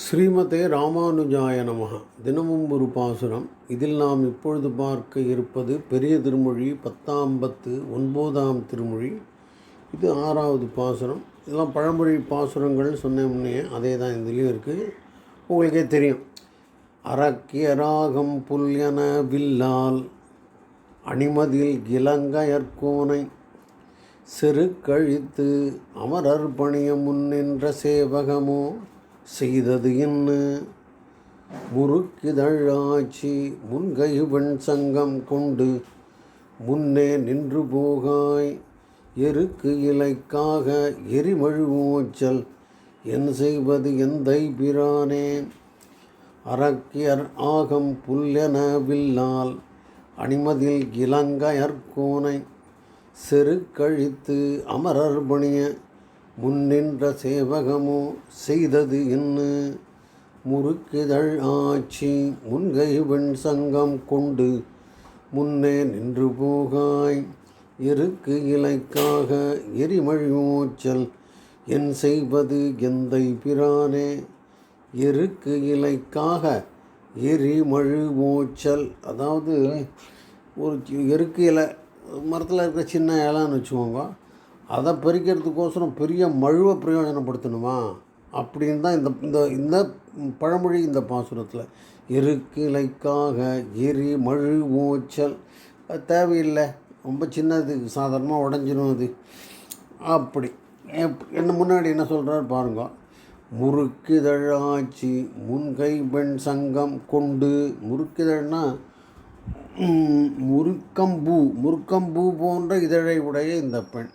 ஸ்ரீமதே ராமானுஜாய நமக. தினமும் ஒரு பாசுரம். இதில் நாம் இப்பொழுது பார்க்க இருப்பது பெரிய திருமொழி பத்தாம் பத்து ஒன்பதாம் திருமொழி. இது ஆறாவது பாசுரம். இதெல்லாம் பழமொழி பாசுரங்கள் சொன்ன முன்னே அதே தான் இதுலேயும் இருக்குது உங்களுக்கே தெரியும். அரக்கிய ராகம் புல்யன வில்லால் அணிமதில் இலங்கையற்கோனை செருக்கழித்து அமரர் பணிய முன்னின்ற சேவகமோ செய்தது என்ன முறுக்கிதழாச்சி முன்கைவன் சங்கம் கொண்டு முன்னே நின்று போகாய். எருக்கு இலைக்காக எரிமழுவோச்சல் என் செய்வது எந்தை பிரானேன் அரக்கியர் ஆகம் புல்லென வில்லால் அணிமதில் இலங்கையர்கோனை செருக்கழித்து அமரர் பணிய முன்னின்ற சேவகமோ செய்தது என்ன முறுக்குதழ் ஆட்சி முன்கை வெண் சங்கம் கொண்டு முன்னே நின்று போகாய். எருக்கு இலைக்காக எரிமழிமூச்சல் என் செய்வது எந்தை பிரானே. எருக்கு இலைக்காக எரிமழுமூச்சல் அதாவது ஒரு எருக்கு இலை மரத்தில் இருக்கிற சின்ன இலைன்னு வச்சுக்கோங்க. அதை பறிக்கிறதுக்கோசரம் பெரிய மழுவை பிரயோஜனப்படுத்தணுமா? அப்படின்னு தான் இந்த இந்த இந்த பழமொழி இந்த பாசுரத்தில். எருக்கு எரி மழு ஊச்சல் தேவையில்லை. ரொம்ப சின்னது சாதாரணமாக உடஞ்சிடும் அது. அப்படி. என்ன முன்னாடி என்ன சொல்கிறார் பாருங்க. முறுக்கிதழாச்சி முன்கை பெண் சங்கம் கொண்டு. முறுக்கிதழ்னா முறுக்கம்பூ முறுக்கம்பூ போன்ற இதழை உடைய இந்த பெண்.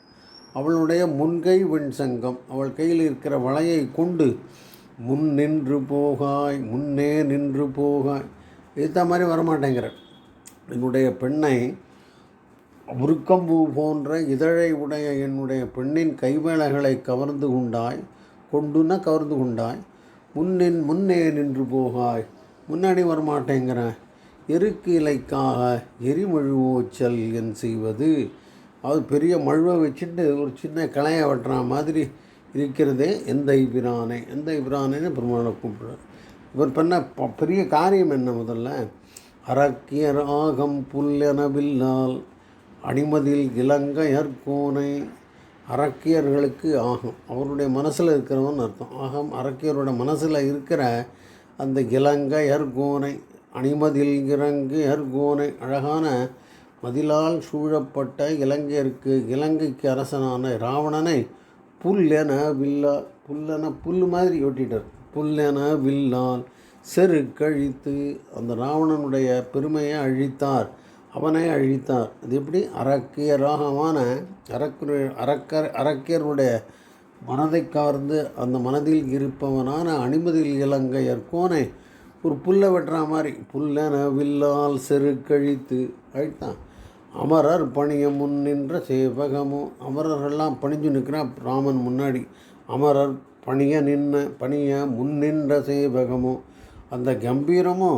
அவளுடைய முன்கை வெண் சங்கம் அவள் கையில் இருக்கிற வளையை கொண்டு முன் நின்று போகாய் முன்னே நின்று போகாய் இது மாதிரி வரமாட்டேங்கிற என்னுடைய பெண்ணை உருக்கம்பூ போன்ற இதழை உடைய என்னுடைய பெண்ணின் கைவேளைகளை கவர்ந்து கொண்டாய் கொண்டுன்னா கவர்ந்து கொண்டாய் முன்னின் முன்னே நின்று போகாய் முன்னாடி வரமாட்டேங்கிற எருக்கு இலைக்காக எரிமழுவோச்சல் என் செய்வது அது பெரிய மழுவை வச்சுட்டு ஒரு சின்ன கிளைய வெட்டுற மாதிரி இருக்கிறதே எந்த பிரானே எந்த பிரானேன்னு பெருமானை கூப்பிடுறார். இவர் பண்ண ப- பெரிய காரியம் என்ன முதல்ல? அரக்கிய ராகம் புல்லெனவில்லால் அடிமதியில் இலங்கையற்கோனை அரக்கியர்களுக்கு ஆகம். அவருடைய மனசில் இருக்கிறவன் அர்த்தம். ஆகம் அரக்கியரோட மனசில் இருக்கிற அந்த இலங்கையர் கோனை அணிமதில் இறங்கு அர்கோனை அழகான மதிலால் சூழப்பட்ட இலங்கையருக்கு இலங்கைக்கு அரசனான ராவணனை புல்லென வில்லா புல்லென புல் மாதிரி ஒட்டிட்டார். புல்லென வில்லால் செரு கழித்து அந்த ராவணனுடைய பெருமையை அழித்தார். அவனை அழித்தார். அது எப்படி? அரக்கியராகமான அரக்கு அரக்கர் அரக்கியருடைய மனதை கவர்ந்து அந்த மனதில் இருப்பவனான அனுமதியில் இலங்கையர் கோனை ஒரு புல்லை வெட்டுற மாதிரி புல்லென வில்லால் செரு கழித்து அழித்தான். அமரர் பணிய முன் நின்ற சேவகமோ அமரர்கள்லாம் பணிஞ்சு நிற்கிறான் ராமன் முன்னாடி. அமரர் பணிய நின்ன பணிய முன் நின்ற சேவகமோ அந்த கம்பீரமோ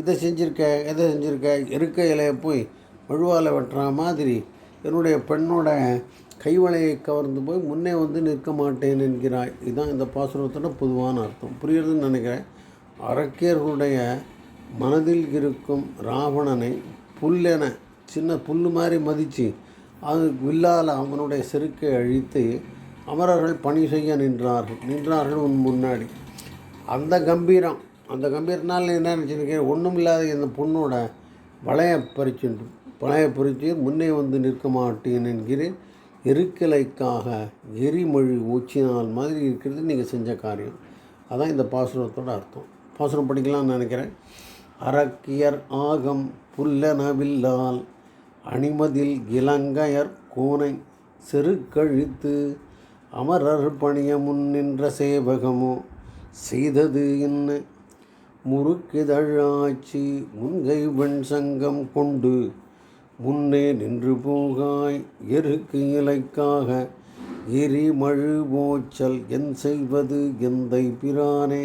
இதை செஞ்சுருக்க எதை செஞ்சுருக்க இருக்க இலையை போய் வழுவால் வெட்டுற மாதிரி என்னுடைய பெண்ணோட கைவளையை கவர்ந்து போய் முன்னே வந்து நிற்க மாட்டேன் என்கிறாய். இதுதான் இந்த பாசுரத்தோட பொதுவான அர்த்தம். புரியுறதுன்னு நினைக்கிறேன். அரக்கியர்களுடைய மனதில் இருக்கும் ராவணனை புல்லென சின்ன புல் மாதிரி மதித்து அது வில்லால் அவனுடைய செருக்கை அழித்து அமரர்கள் பணி செய்ய நின்றார்கள். நின்றார்கள் உன் முன்னாடி. அந்த கம்பீரம் அந்த கம்பீரனால் என்ன நினச்சிருக்கேன் ஒன்றும் இல்லாத இந்த பொண்ணோட வளைய பறிச்சு வளைய பறித்து முன்னே வந்து நிற்க மாட்டேன் என்கிறேன். எருக்கலைக்காக எரிமொழி ஊச்சினால் மாதிரி இருக்கிறது நீங்கள் செஞ்ச காரியம். அதான் இந்த பாசுரத்தோட அர்த்தம். பாசுரம் படிக்கலாம்னு நினைக்கிறேன். அரக்கியர் ஆகம் புல்லனவில்லால் அணிமதில் இலங்கையர் கோனை செருக்கழித்து அமரர் பணிய முன் நின்ற சேவகமோ செய்தது என்ன? முறுக்கிதழாச்சி முன்கை வெண் சங்கம் கொண்டு முன்னே நின்று போகாய் எருக்கு இலைக்காக எரிமழு போச்சல் என் செய்வது எந்தை பிரானே?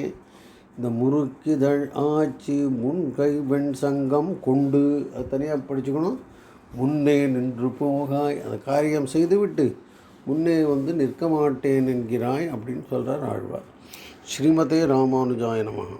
இந்த முறுக்கிதழ் ஆச்சி முன்கை வெண் சங்கம் கொண்டு. அது தனியாக படிச்சுக்கணும். முன்னே நின்று போகாய். அந்த காரியம் செய்துவிட்டு முன்னே வந்து நிற்க மாட்டேன் என்கிறாய் அப்படின்னு சொல்கிறார் ஆழ்வார். ஸ்ரீமதே ராமானுஜாய நமகா